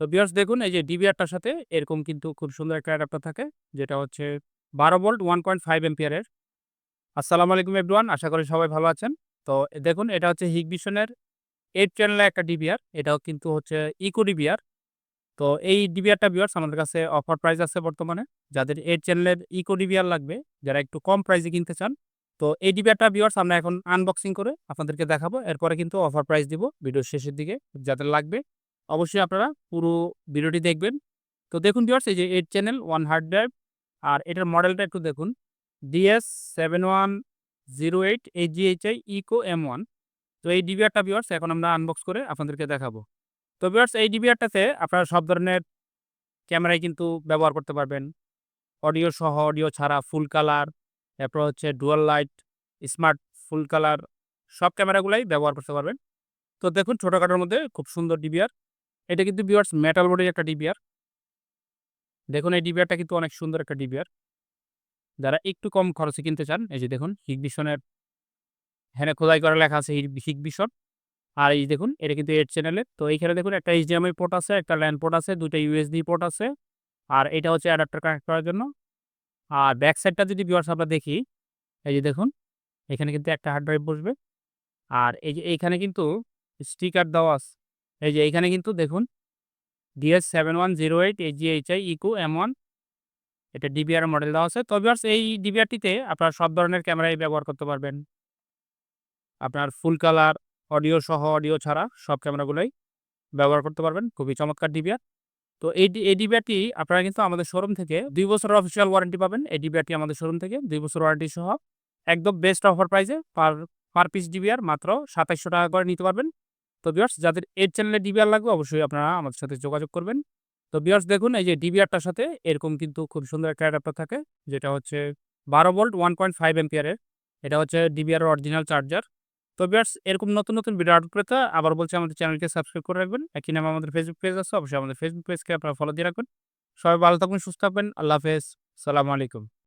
তো বিয়ার্স দেখুন, এই যে ডিবিআরটার সাথে এরকম কিন্তু খুব সুন্দর একটা অ্যাডাপ্টার থাকে, যেটা হচ্ছে বারো ভোল্ট ওয়ান পয়েন্ট ফাইভ এম্পিয়ারের আসসালামু আলাইকুম এভরিওয়ান আশা করি সবাই ভালো আছেন। তো দেখুন, এটা হচ্ছে হিগবিশনের এইট চ্যানেলের একটা ডিবিআর এটাও কিন্তু হচ্ছে ইকো ডিবিআর তো এই ডিবিআরটা বিয়ার্স আমাদের কাছে অফার প্রাইস আছে বর্তমানে। যাদের এইট চ্যানেলের ইকো ডিবিআর লাগবে, যারা একটু কম প্রাইসে কিনতে চান, তো এই ডিবিআরটা বিয়ার্স আমরা এখন আনবক্সিং করে আপনাদেরকে দেখাবো। এরপরে কিন্তু অফার প্রাইস দিব ভিডিওর শেষের দিকে, যাদের লাগবে অবশ্যই আপনারা পুরো ভিডিওটি দেখবেন। তো দেখুন ভিউয়ার্স এই যে eight channel one hard drive আর এটার মডেলটা একটু দেখুন। DS seven one zero eight H GHI eco M one তো এই ডিবিআরটা ভিউয়ার্স এখন আমরা আনবক্স করে আপনাদেরকে দেখাবো। তো ভিউয়ার্স এই ডিবিআরটাতে আপনারা সব ধরনের ক্যামেরাই কিন্তু ব্যবহার করতে পারবেন। অডিও সহ, অডিও ছাড়া ফুল কালার এরপর হচ্ছে dual light smart full colour সব ক্যামেরাগুলাই ব্যবহার করতে পারবেন। তো দেখুন, ছোটোখাটোর মধ্যে খুব সুন্দর ডিবিআর এটা কিন্তু বিয়ার্স মেটাল বোর্ডের একটা ডিবিআর দেখুন, এই ডিবিআরটা কিন্তু অনেক সুন্দর একটা ডিবিআর যারা একটু কম খরচে কিনতে চান, এই যে দেখুন হিগবিশনের হ্যাঁ খোদাই করা লেখা আছে হিগবিশন আর এই দেখুন, এটা কিন্তু এইট চ্যানেলের তো এইখানে দেখুন, একটা এইচডিএমআই পোর্ট আছে, একটা ল্যান্ড পোর্ট আছে, দুইটা ইউএসডি পোর্ট আছে। আর এটা হচ্ছে অ্যাডাপ্টার কানেক্ট করার জন্য। আর ব্যাক সাইডটা যদি বিয়ার্স আমরা দেখি, এই যে দেখুন, এখানে কিন্তু একটা হার্ড ড্রাইভ বসবে। আর এই যে এইখানে কিন্তু স্টিকার দেওয়া আছে। এই যে এইখানে কিন্তু দেখুন DS seven one zero eight HGHI eco M one এটা ডিবিআর মডেল দেওয়া আছে। তবে এই ডিবিআরটিতে আপনার সব ধরনের ক্যামেরাই ব্যবহার করতে পারবেন। আপনার ফুল কালার অডিও সহ অডিও ছাড়া সব ক্যামেরাগুলোই ব্যবহার করতে পারবেন। খুবই চমৎকার ডিবিআর তো এই এই ডিবিআরটি আপনারা কিন্তু আমাদের শোরুম থেকে দুই বছরের অফিসিয়াল ওয়ারেন্টি পাবেন। এই ডিবিআরটি আমাদের শোরুম থেকে দুই বছর ওয়ারেন্টি সহ একদম বেস্ট অফার প্রাইসে পার পার পিস ডিবিআর মাত্র সাতাইশশো টাকা করে নিতে পারবেন। তো বিয়ার্স যাদের এর চ্যানেলে ডিবিআর লাগবে, অবশ্যই আপনারা আমাদের সাথে যোগাযোগ করবেন। তো বিয়ার্স দেখুন, এই যে ডিবিআরটার সাথে এরকম কিন্তু খুব সুন্দর একটা অ্যাডাপ্টার থাকে, যেটা হচ্ছে বারো ভোল্ট ওয়ান পয়েন্ট ফাইভ এম্পিয়ারের এটা হচ্ছে ডিবিআর অরিজিনাল চার্জার তো বিয়ার্স এরকম নতুন নতুন ভিডিও আপলোড করতে আবার বলছি, আমাদের চ্যানেলকে সাবস্ক্রাইব করে রাখবেন। একই নামে আমাদের ফেসবুক পেজ আছে, অবশ্যই আমাদের ফেসবুক পেজকে আপনারা ফলো দিয়ে রাখবেন। সবাই ভালো থাকবেন, সুস্থ থাকবেন। আল্লাহ হাফেজ। সালামু আলাইকুম।